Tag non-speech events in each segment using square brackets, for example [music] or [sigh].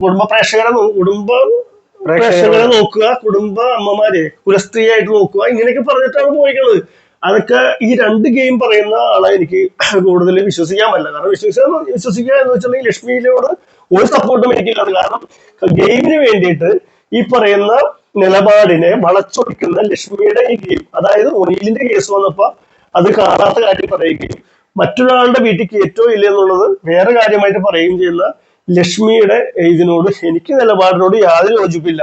കുടുംബ പ്രേക്ഷകരെ കുടുംബ പ്രേക്ഷകരെ നോക്കുക കുടുംബ അമ്മമാരെ കുലസ്ത്രീയായിട്ട് നോക്കുക ഇങ്ങനെയൊക്കെ പറഞ്ഞിട്ടാണ് പോയിക്കുന്നത് അതൊക്കെ ഈ രണ്ട് ഗെയിം പറയുന്ന ആളെ എനിക്ക് [clears throat] കൂടുതൽ വിശ്വസിക്കാൻ പറ്റില്ല. കാരണം വിശ്വസിക്കാൻ വിശ്വസിക്കുക എന്ന് വെച്ചിട്ടുണ്ടെങ്കിൽ ലക്ഷ്മിയിലോട് ഒരു സപ്പോർട്ടും എനിക്കില്ലാതെ കാരണം ഗെയിമിന് വേണ്ടിയിട്ട് ഈ പറയുന്ന നിലപാടിനെ വളച്ചൊടിക്കുന്ന ലക്ഷ്മിയുടെ ഈ ഗെയിം അതായത് ഒനീലിന്റെ കേസ് വന്നപ്പോ അത് കാണാത്ത കാര്യം പറയുകയും മറ്റൊരാളുടെ വീട്ടിൽ കയറ്റോ ഇല്ല എന്നുള്ളത് വേറെ കാര്യമായിട്ട് പറയുകയും ചെയ്യുന്ന ലക്ഷ്മിയുടെ ഇതിനോട് എനിക്ക് നിലപാടിനോട് യാതൊരു യോജിപ്പില്ല.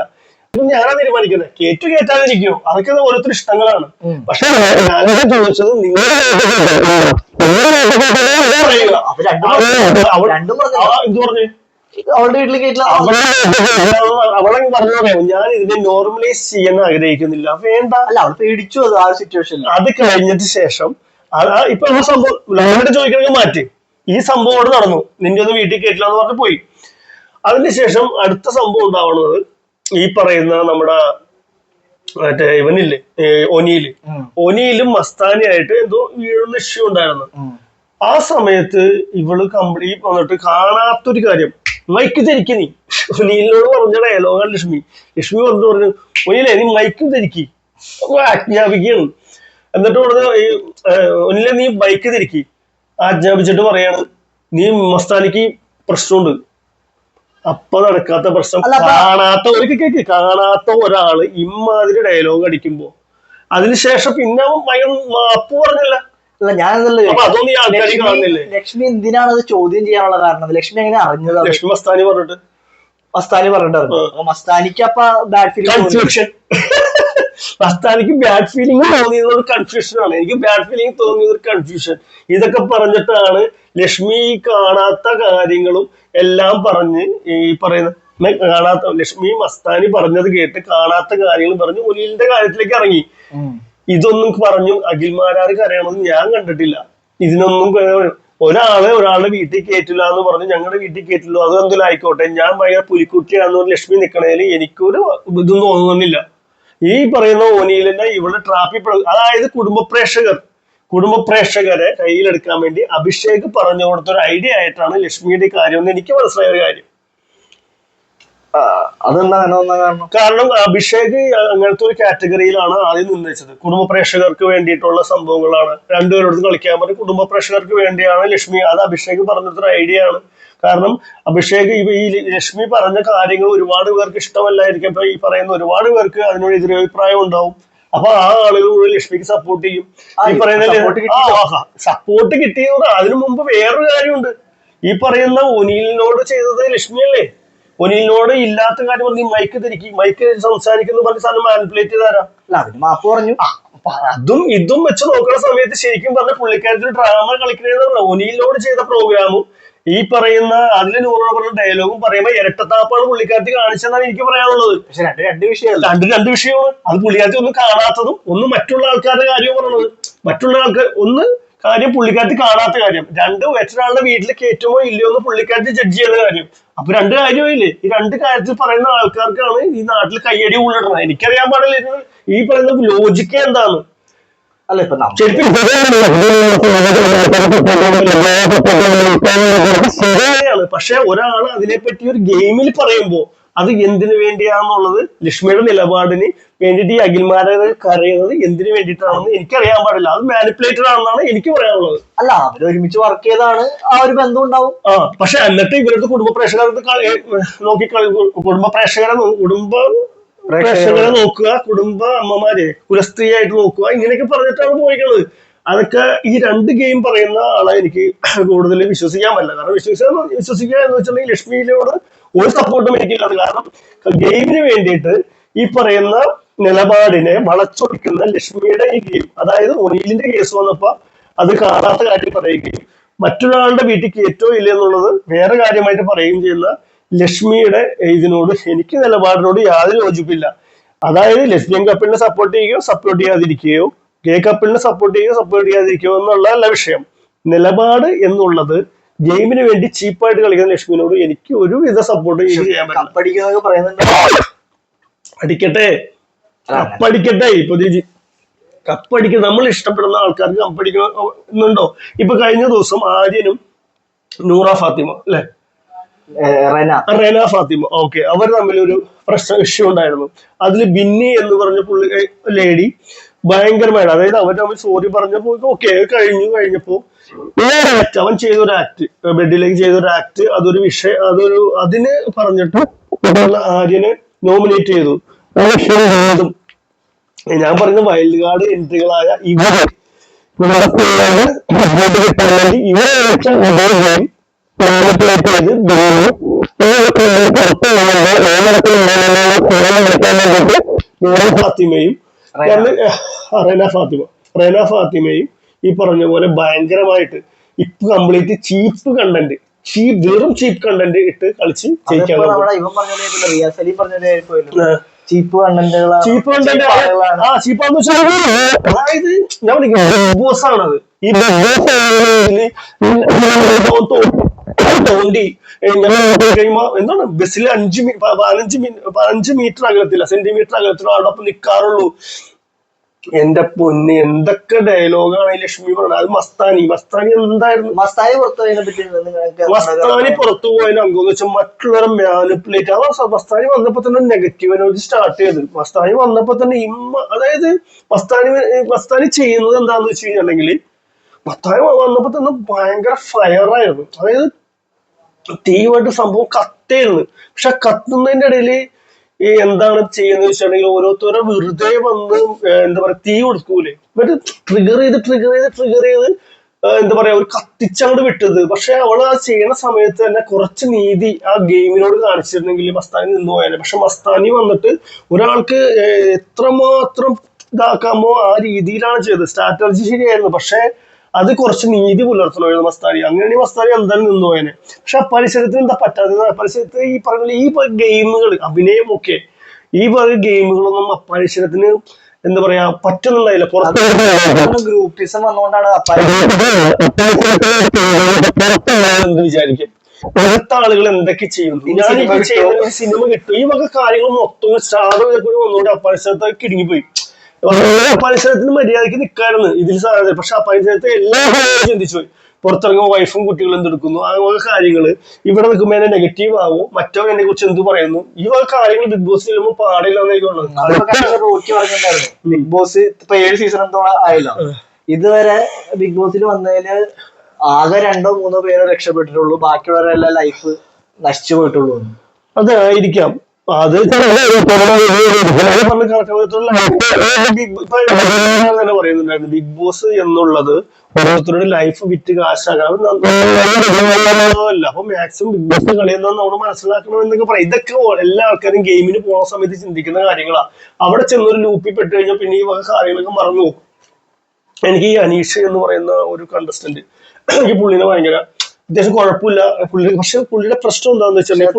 ഞാനാ തീരുമാനിക്കുന്നത്. കേറ്റു കയറ്റാതിരിക്കോ അതൊക്കെ ഓരോരുത്തർ ഇഷ്ടങ്ങളാണ്. പക്ഷെ ഞാനൊക്കെ ചോദിച്ചത് നിങ്ങൾ എന്ത് പറഞ്ഞു? അവളുടെ അവളെ പറഞ്ഞു പറയാം ഞാൻ ഇതിനെ നോർമലൈസ് ചെയ്യാൻ ആഗ്രഹിക്കുന്നില്ല. വേണ്ട അല്ല അവൾ പേടിച്ചു അത് ആ സിറ്റുവേഷൻ അത് കഴിഞ്ഞിട്ട് ശേഷം ഇപ്പൊ സംഭവം ചോദിക്കണമെങ്കിൽ മാറ്റി. ഈ സംഭവം അവിടെ നടന്നു. നിന്റെ ഒന്നും വീട്ടിൽ കേട്ടില്ല എന്ന് പറഞ്ഞ് പോയി. അതിനുശേഷം അടുത്ത സംഭവം ഉണ്ടാവുന്നത് ഈ പറയുന്ന നമ്മുടെ മറ്റേ ഇവനില്ലേ ഒനിയിൽ. ഒനിയിലും മസ്താനിയായിട്ട് എന്തോ വീഴുന്ന ഇഷ്യൂ ഉണ്ടായിരുന്നു. ആ സമയത്ത് ഇവൾ കംപ്ലീറ്റ് വന്നിട്ട് കാണാത്തൊരു കാര്യം. മൈക്ക് ധരിക്ക് നീ. ഒനിയിലോട് പറഞ്ഞ ഡയലോഗാണ് ലക്ഷ്മി. ലക്ഷ്മി പറഞ്ഞു പറഞ്ഞു ഒനിയിലെ നീ മൈക്ക് ധരിക്ക്. ആജ്ഞാപിക്കണം ആജ്ഞാപിക്കുകയാണ്. എന്നിട്ട് പറഞ്ഞു ഈ ഒനിലെ നീ ബൈക്ക് തിരിക്കി ആജ്ഞാപിച്ചിട്ട് പറയാണ് നീ മസ്താനിക്ക് പ്രശ്നമുണ്ട്. അപ്പൊ നടക്കാത്ത പ്രശ്നം കാണാത്ത ഒരു കേക്ക് കാണാത്ത ഒരാൾ ഇമ്മാതിരി ഡയലോഗ് അടിക്കുമ്പോ. അതിനുശേഷം പിന്നെ അപ്പു ഭയങ്കര മാപ്പ് പറഞ്ഞില്ല. അല്ല ഞാനതല്ല ലക്ഷ്മി എന്തിനാണ് അത് ചോദ്യം ചെയ്യാനുള്ള കാരണം? ലക്ഷ്മി എങ്ങനെ അറിഞ്ഞത്? ലക്ഷ്മി മസ്താനി പറഞ്ഞിട്ട്. മസ്താനി പറഞ്ഞിട്ടായിരുന്നു അപ്പൊ മസ്താനിക്ക് അപ്പൊ ബാഡ് ഫീലിംഗ് മസ്താനിക്ക് ബാഡ് ഫീലിംഗ് തോന്നിയത് ഒരു കൺഫ്യൂഷൻ ആണ്. എനിക്ക് ബാഡ് ഫീലിംഗ് തോന്നിയത് ഒരു കൺഫ്യൂഷൻ ഇതൊക്കെ പറഞ്ഞിട്ടാണ് ലക്ഷ്മി കാണാത്ത കാര്യങ്ങളും എല്ലാം പറഞ്ഞ് ഈ പറയുന്ന കാണാത്ത ലക്ഷ്മി മസ്താനി പറഞ്ഞത് കേട്ട് കാണാത്ത കാര്യങ്ങൾ പറഞ്ഞ് ഒലിലിന്റെ കാര്യത്തിലേക്ക് ഇറങ്ങി. ഇതൊന്നും പറഞ്ഞു അഖിൽമാരാർ കരയണമെന്ന് ഞാൻ കണ്ടിട്ടില്ല. ഇതിനൊന്നും ഒരാളെ ഒരാളുടെ വീട്ടിൽ കയറ്റില്ല എന്ന് പറഞ്ഞ് ഞങ്ങളുടെ വീട്ടിൽ കയറ്റില്ല അത് എന്തെങ്കിലും ആയിക്കോട്ടെ. ഞാൻ ഭയങ്കര പുലിക്കുട്ടിയാണെന്ന് ലക്ഷ്മി നിൽക്കണേൽ എനിക്കൊരു ഇതും തോന്നുന്നില്ല. ഈ പറയുന്ന ഓനിയിലിനെ ഇവിടെ ട്രാഫിക് അതായത് കുടുംബ പ്രേക്ഷകർ കുടുംബ പ്രേക്ഷകരെ കയ്യിലെടുക്കാൻ വേണ്ടി അഭിഷേക് പറഞ്ഞു കൊടുത്ത ഒരു ഐഡിയ ആയിട്ടാണ് ലക്ഷ്മിയുടെ കാര്യം എന്ന് എനിക്ക് മനസ്സിലായ ഒരു കാര്യം. അതെന്താ കാരണം? കാരണം അഭിഷേക് അങ്ങനത്തെ ഒരു കാറ്റഗറിയിലാണ് ആദ്യം നിർണയിച്ചത് കുടുംബ പ്രേക്ഷകർക്ക് വേണ്ടിയിട്ടുള്ള സംഭവങ്ങളാണ്. രണ്ടുപേരോട് കളിക്കാൻ പറഞ്ഞു കുടുംബ പ്രേക്ഷകർക്ക് വേണ്ടിയാണ് ലക്ഷ്മി. അത് അഭിഷേക് പറഞ്ഞൊരു ഐഡിയ ആണ്. കാരണം അഭിഷേക് ഇപ്പൊ ഈ ലക്ഷ്മി പറഞ്ഞ കാര്യങ്ങൾ ഒരുപാട് പേർക്ക് ഇഷ്ടമല്ലായിരിക്കും. ഇപ്പൊ ഈ പറയുന്ന ഒരുപാട് പേർക്ക് അതിനോട് എതിരഭിപ്രായം ഉണ്ടാവും. അപ്പൊ ആ ആളുകൾ മുഴുവൻ ലക്ഷ്മിക്ക് സപ്പോർട്ട് ചെയ്യും. ഈ പറയുന്ന. സപ്പോർട്ട് കിട്ടിയത് അതിനു മുമ്പ് വേറൊരു കാര്യമുണ്ട്. ഈ പറയുന്ന ഒനിലിനോട് ചെയ്തത് ലക്ഷ്മിയല്ലേ? ഒനീലിനോട് ഇല്ലാത്ത കാര്യം പറഞ്ഞ് മൈക്ക് തിരിക്കി മൈക്ക് സംസാരിക്കുന്നു പറഞ്ഞ സാധനം മാനിപ്പുലേറ്റ് ചെയ്താരാ അല്ല അതിന് മാപ്പ് പറഞ്ഞു. അതും ഇതും വെച്ച് നോക്കുന്ന സമയത്ത് ശരിക്കും പറഞ്ഞ പുള്ളിക്കാരത്തിൽ ഡ്രാമ കളിക്കുന്നത് ഒനീലിനോട് ചെയ്ത പ്രോഗ്രാമും ഈ പറയുന്ന അതിലെ നൂറോട് പറഞ്ഞ ഡയലോഗും പറയുമ്പോ ഇരട്ടത്താപ്പാണ് പുള്ളിക്കാരത്തി കാണിച്ചതെന്നാണ് എനിക്ക് പറയാനുള്ളത്. പക്ഷെ രണ്ട് രണ്ട് വിഷയമല്ല രണ്ട് രണ്ട് വിഷയമാണ്. അത് പുള്ളിക്കാരത്തി ഒന്നും കാണാത്തതും ഒന്ന് മറ്റുള്ള ആൾക്കാരുടെ കാര്യവും പറയുന്നത് മറ്റുള്ള ആൾക്കാർ ഒന്ന് കാര്യം പുള്ളിക്കാരത്തി കാണാത്ത കാര്യം. രണ്ട് മറ്റൊരാളുടെ വീട്ടിൽ കയറ്റുമോ ഇല്ലയോ എന്ന് പുള്ളിക്കാരത്തി ജഡ്ജ് ചെയ്യുന്ന കാര്യം. അപ്പൊ രണ്ട് കാര്യമില്ലേ? ഈ രണ്ട് കാര്യത്തിൽ പറയുന്ന ആൾക്കാർക്കാണ് ഈ നാട്ടിൽ കയ്യടി ഉള്ളിടുന്നത് എനിക്കറിയാൻ പാടില്ല. ഈ പറയുന്ന ലോജിക്ക് എന്താണ്? അല്ല ഇപ്പൊ നമ്മ ശരിയാണ്. പക്ഷെ ഒരാൾ അതിനെപ്പറ്റി ഒരു ഗെയിമിൽ പറയുമ്പോ അത് എന്തിനു വേണ്ടിയാണെന്നുള്ളത് ലക്ഷ്മിയുടെ നിലപാടിന് വേണ്ടിയിട്ട് ഈ അഖിൽമാരെ കരയുന്നത് എന്തിനു വേണ്ടിയിട്ടാണെന്ന് എനിക്കറിയാൻ പാടില്ല. അത് മാനിപ്പുലേറ്റഡ് ആണെന്നാണ് എനിക്ക് പറയാനുള്ളത്. അല്ല അവർ ഒരുമിച്ച് വർക്ക് ചെയ്താണ് ആ ഒരു ബന്ധം ഉണ്ടാവും. ആ പക്ഷെ എന്നിട്ട് ഇവരുടെ കുടുംബ പ്രേക്ഷകർക്ക് നോക്കി കുടുംബ പ്രേക്ഷകരെ കുടുംബ പ്രേക്ഷകരെ നോക്കുക കുടുംബ അമ്മമാരെ കുലസ്ത്രീയായിട്ട് നോക്കുക ഇങ്ങനെയൊക്കെ പറഞ്ഞിട്ടാണ് പോയിക്കുന്നത് അതൊക്കെ ഈ രണ്ട് ഗെയിം പറയുന്ന ആളെ എനിക്ക് കൂടുതൽ വിശ്വസിക്കാൻ പറ്റില്ല. കാരണം വിശ്വസിക്കാൻ വിശ്വസിക്കുക എന്ന് വെച്ചിട്ടുണ്ടെങ്കിൽ ലക്ഷ്മിയിലോട് ഒരു സപ്പോർട്ടും എനിക്കില്ല കാരണം ഗെയിമിന് വേണ്ടിയിട്ട് ഈ പറയുന്ന നിലപാടിനെ വളച്ചൊടിക്കുന്ന ലക്ഷ്മിയുടെ ഈ ഗെയിം അതായത് ഒനീലിന്റെ കേസ് വന്നപ്പോ അത് കാണാത്ത കാര്യം പറയുകയും മറ്റൊരാളുടെ വീട്ടിൽ കയറ്റോ ഇല്ല എന്നുള്ളത് വേറെ കാര്യമായിട്ട് പറയുകയും ചെയ്യുന്ന ലക്ഷ്മിയുടെ ഇതിനോട് എനിക്ക് നിലപാടിനോട് യാതൊരു യോജിപ്പില്ല. അതായത് ലെസ്ബിയൻ കപ്പിളിനെ സപ്പോർട്ട് ചെയ്യുകയോ സപ്പോർട്ട് ചെയ്യാതിരിക്കുകയോ ഗേ കപ്പിളിനെ സപ്പോർട്ട് ചെയ്യുകയോ സപ്പോർട്ട് ചെയ്യാതിരിക്കുകയോ എന്നുള്ളതല്ല വിഷയം. നിലപാട് എന്നുള്ളത് ഗെയിമിന് വേണ്ടി ചീപ്പായിട്ട് കളിക്കുന്ന ലക്ഷ്മിനോട് എനിക്ക് ഒരുവിധ സപ്പോർട്ട് കപ്പടിക്കുന്നൊക്കെ പറയുന്നുണ്ട്. അടിക്കട്ടെ കപ്പടിക്കട്ടെ. ഇപ്പൊ കപ്പടിക്ക നമ്മൾ ഇഷ്ടപ്പെടുന്ന ആൾക്കാർക്ക് കപ്പടിക്കുന്നുണ്ടോ ഇപ്പൊ കഴിഞ്ഞ ദിവസം ആര്യനും നൂറ ഫാത്തിമ അല്ലെ? റെന. റെന ഫാത്തിമ. ഓക്കെ. അവർ തമ്മിൽ ഒരു പ്രശ്ന ഇഷ്യൂ ഉണ്ടായിരുന്നു. അതിൽ ബിന്നി എന്ന് പറഞ്ഞ പുള്ളി ലേഡി ഭയങ്കരമായിട്ട്. അതായത് അവന്റെ അവൻ സോറി പറഞ്ഞപ്പോ ഓക്കെ കഴിഞ്ഞു കഴിഞ്ഞപ്പോ വേറെ ആക്ട് അവൻ ചെയ്തൊരു ആക്ട് ബെഡിലേക്ക് ചെയ്ത ഒരു ആക്ട് അതൊരു വിഷയം അതൊരു അതിന് പറഞ്ഞിട്ട് ആര്യനെ നോമിനേറ്റ് ചെയ്തു. അതും ഞാൻ പറഞ്ഞ വൈൽഡ് കാർഡ് എൻട്രികളായ ഇവർ ഇവരെ വെച്ച ചെയ്ത് നൂറ ഫാത്തിമയും. രണ്ട് റെന ഫാത്തിമ. റെന ഫാത്തിമയും ഈ പറഞ്ഞ പോലെ ഭയങ്കരമായിട്ട് ഇപ്പൊ കംപ്ലീറ്റ് ചീപ്പ് കണ്ടന്റ് ചീപ്പ് വെറും ചീപ്പ് കണ്ടന്റ് ഇട്ട് കളിച്ച് ജയിക്കാൻ. ചീപ്പ് കണ്ടന്റുകളാണ് ചീപ്പ് കണ്ടന്റ് ആ. ചീപ്പാന്ന് വെച്ചാൽ അതായത് ഞാൻ ബിഗ് ബോസ് ആണത്. ഈ ബിഗ് ബോസ് തോണ്ടി എന്താണ്? ബസ്സിൽ അഞ്ച് പതിനഞ്ച് പതിനഞ്ച് മീറ്റർ അകലത്തില്ല സെന്റിമീറ്റർ അകലത്തിലോ അവിടെ നിൽക്കാറുള്ളൂ നിക്കാറുള്ളൂ. എന്റെ പൊന്ന് എന്തൊക്കെ ഡയലോഗാണ് ഈ ലക്ഷ്മി പറഞ്ഞത്. അത് മസ്താനി. മസ്താനി എന്തായിരുന്നു? മസ്താനി മസ്താനി പുറത്തു പോയതിന് അംഗം എന്ന് വെച്ചാൽ മറ്റുള്ളവരെ മാനിപ്പുലേറ്റ് ആ മസ്താനി വന്നപ്പോ തന്നെ നെഗറ്റീവ് എനർജി സ്റ്റാർട്ട് ചെയ്ത്. മസ്താനി വന്നപ്പോ തന്നെ ഇമ്മ അതായത് മസ്താനി മസ്താനി ചെയ്യുന്നത് എന്താന്ന് വെച്ച് കഴിഞ്ഞിട്ടുണ്ടെങ്കിൽ മസ്താനി വന്നപ്പോ തന്നെ ഭയങ്കര ഫയർ ആയിരുന്നു. അതായത് തീയുമായിട്ട് സംഭവം കത്തേരുന്നു പക്ഷെ കത്തുന്നതിന്റെ ഇടയിൽ ഈ എന്താണ് ചെയ്യുന്നത് വെച്ചിട്ടുണ്ടെങ്കിൽ ഓരോരുത്തരെ വെറുതെ വന്ന് എന്താ പറയാ തീ കൊടുക്കൂലേ. എന്നിട്ട് ട്രിഗർ ചെയ്ത് ട്രിഗർ ചെയ്ത് ട്രിഗർ ചെയ്ത് എന്താ പറയാ ഒരു കത്തിച്ചങ്ങോട് വിട്ടത്. പക്ഷെ അവൾ ആ ചെയ്യണ സമയത്ത് തന്നെ കുറച്ച് നീതി ആ ഗെയിമിനോട് കാണിച്ചിരുന്നെങ്കിൽ മസ്താനി നിന്ന് പോയാലേ പക്ഷെ മസ്താനി വന്നിട്ട് ഒരാൾക്ക് എത്രമാത്രം ഇതാക്കാമോ ആ രീതിയിലാണ് ചെയ്തത്. സ്ട്രാറ്റജി ശരിയായിരുന്നു. പക്ഷെ അത് കുറച്ച് നീതി പുലർത്തണമായിരുന്നു മസ്താനി. അങ്ങനെയാണെങ്കിൽ മസ്താനി എന്തായാലും നിന്നു പോയനെ. പക്ഷെ ആ പരിസരത്തിന് എന്താ പറ്റാത്തത്? പരിസരത്ത് ഈ പറഞ്ഞ ഈ ഗെയിമുകൾ അഭിനയം ഒക്കെ ഈ പറഞ്ഞ ഗെയിമുകളൊന്നും അപ്പരിസരത്തിന് എന്താ പറയാ പറ്റുന്നുണ്ടായില്ല. പുറത്ത് [laughs] ഗ്രൂപ്പിസം വന്നുകൊണ്ടാണ് പുറത്തുള്ളവരെന്ത് വിചാരിക്കും. പുറത്തെ ആളുകൾ എന്തൊക്കെ ചെയ്യും ഞാൻ ചെയ്യുന്ന സിനിമ കിട്ടും. ഈ വക കാര്യങ്ങൾ മൊത്തം സ്റ്റാർ ആ പരിസരത്തൊക്കെ ഇടുങ്ങിപ്പോയി. പരിസരത്തിന് മര്യാദയ്ക്ക് നിൽക്കായിരുന്നു ഇതിൽ സാധ്യത പക്ഷെ ആ പരിസരത്തെ എല്ലാ കാര്യങ്ങളും ചിന്തിച്ചു. പോയി പുറത്തിറങ്ങുമ്പോൾ വൈഫും കുട്ടികളും എന്തെടുക്കുന്നു. ആ വക കാര്യങ്ങൾ ഇവിടെ നിൽക്കുമ്പോൾ എന്നെ നെഗറ്റീവ് ആവും. മറ്റവൻ എന്നെ കുറിച്ച് എന്ത് പറയുന്നു? ഈ വക കാര്യങ്ങൾ ബിഗ് ബോസ് ചെയ്യുമ്പോൾ പാടില്ല ബിഗ് ബോസ് ഇപ്പൊ ഏഴ് സീസൺ എന്തോ ആയല്ലോ. ഇതുവരെ ബിഗ് ബോസിൽ വന്നതിൽ ആകെ രണ്ടോ മൂന്നോ പേരോ രക്ഷപ്പെട്ടിട്ടുള്ളൂ. ബാക്കിയുള്ളവരെല്ലാം ലൈഫ് നശിച്ചു പോയിട്ടുള്ളൂ. അതായിരിക്കാം അത് [laughs] തന്നെ പറയുന്നുണ്ടായിരുന്നു. ബിഗ് ബോസ് എന്നുള്ളത് ഓരോരുത്തരുടെ ലൈഫ് വിറ്റ് കാശാകണം അല്ല അപ്പൊ മാക്സിമം ബിഗ് ബോസ് കളിയെന്ന് നമ്മൾ മനസ്സിലാക്കണം എന്നൊക്കെ പറയാം. ഇതൊക്കെ എല്ലാ ആൾക്കാരും ഗെയിമിന് പോണ സമയത്ത് ചിന്തിക്കുന്ന കാര്യങ്ങളാ. അവിടെ ചെന്നൊരു ലൂപ്പിൽ പെട്ട് കഴിഞ്ഞാൽ പിന്നെ ഈ വക കാര്യങ്ങളൊക്കെ മറന്നു പോകും. എനിക്ക് ഈ അനീഷ് എന്ന് പറയുന്ന ഒരു കണ്ടസ്റ്റന്റ് എനിക്ക് പുള്ളിനെ ഭയങ്കര അത്യാവശ്യം കുഴപ്പമില്ല. പുള്ളി പക്ഷെ പുള്ളിയുടെ പ്രശ്നം എന്താണെന്ന് വെച്ചിട്ടുണ്ടെങ്കിൽ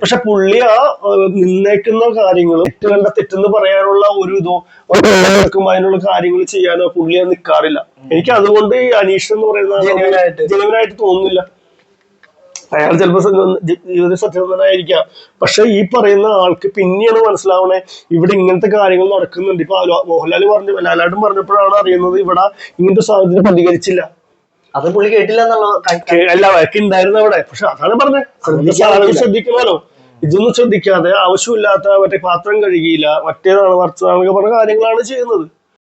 പക്ഷെ പുള്ളി ആ നിന്നേക്കുന്ന കാര്യങ്ങളും തെറ്റ് കണ്ട തെറ്റെന്ന് പറയാനുള്ള ഒരു ഇതോ അതിനുള്ള കാര്യങ്ങൾ ചെയ്യാനോ പുള്ളി അത് നിൽക്കാറില്ല എനിക്ക് അതുകൊണ്ട് ഈ അനീഷ് എന്ന് പറയുന്ന. ജനുവനായിട്ട്. തോന്നുന്നില്ല. അയാൾ ചിലപ്പോൾ ജീവിത സത്യസന്ധനായിരിക്കാം. പക്ഷെ ഈ പറയുന്ന ആൾക്ക് പിന്നെയാണ് മനസ്സിലാവണേ ഇവിടെ ഇങ്ങനത്തെ കാര്യങ്ങൾ നടക്കുന്നുണ്ട്. ഇപ്പൊ മോഹൻലാൽ പറഞ്ഞു ലാലാട്ടും പറഞ്ഞപ്പോഴാണ് അറിയുന്നത് ഇവിടെ ഇങ്ങനത്തെ സാഹചര്യം പ്രതികരിച്ചില്ല. അത് പുള്ളി കേട്ടില്ല വഴക്ക് ഉണ്ടായിരുന്നു അവിടെ. പക്ഷെ അതാണ് പറഞ്ഞത്. ആളുകൾ ശ്രദ്ധിക്കണമല്ലോ. ഇതൊന്നും ശ്രദ്ധിക്കാതെ ആവശ്യമില്ലാത്ത മറ്റേ പാത്രം കഴുകിയില്ല മറ്റേതാണ് മറിച്ചതാണെന്നൊക്കെ പറഞ്ഞ കാര്യങ്ങളാണ് ചെയ്യുന്നത്.